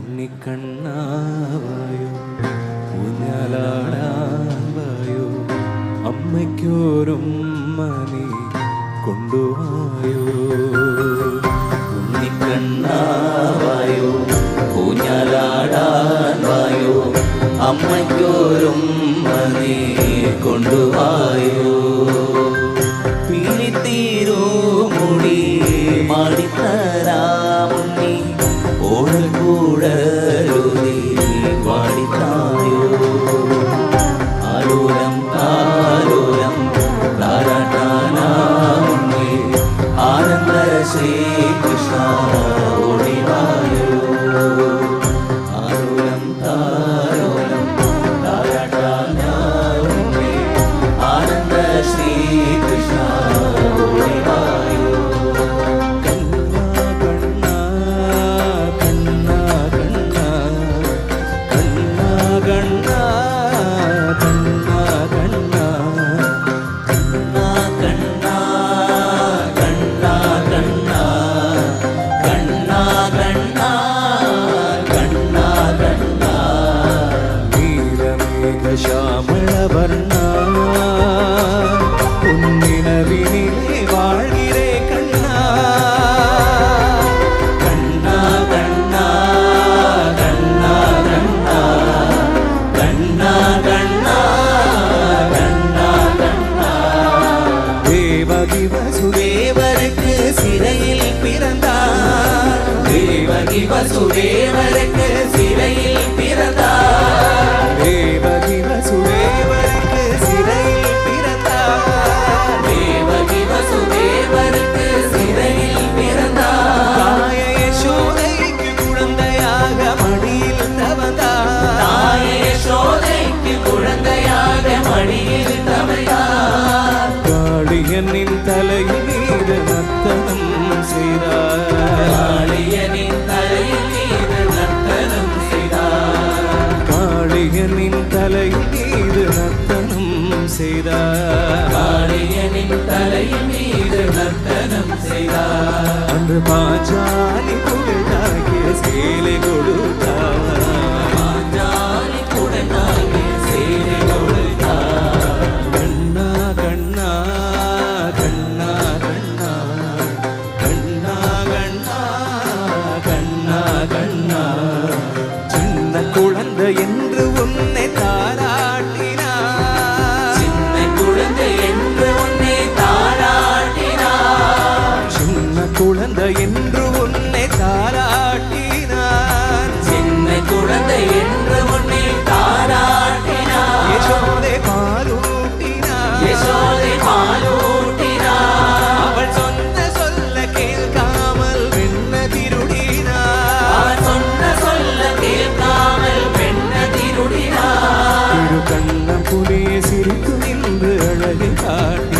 ഉണ്ണിക്കണ്ണാവായോ ഊഞ്ഞാലാടാൻ വായോ അമ്മയ്ക്കോരും മണി കൊണ്ടുവായോ. ഉണ്ണിക്കണ്ണാവായോ ഊഞ്ഞാലാടാൻ വായോ അമ്മയ്ക്കോരും മതി കൊണ്ടുവായോ. കൂടരുതി പാടിത്തായോ ആലോലം താലോലം താരാട്ടാനാമുണ്ണി ആനന്ദ ശ്രീകൃഷ്ണ சேர்ந்த ஷாமளவர்ணா உன்னினவினிலே வாழ்கிறே கண்ணா. கண்ணா கண்ணா கண்ணா கண்ணா. கண்ணா கண்ணா கண்ணா சிறையில் பிறந்தார். தேவகி வசுதேவருக்கு மடியில் தவையார் காளியனின் தலையில் நர்த்தனம் செய்தார். காளியனின் தலையில் நர்த்தனம் செய்தார். காளியனின் தலையில் மீது நர்த்தனம் செய்தார். காளியனின் தலையில் மீது நர்த்தனம் செய்தார். அன்று பாஞ்சாலி புகழாகிய சேலை கொடுத்தார் என்று உன்னை தாராட்டினார் சின்ன குழந்தை என்று உன்னை தாராட்டினார் சின்ன குழந்தை சிரிக்கும் என்று அழகை காட்டி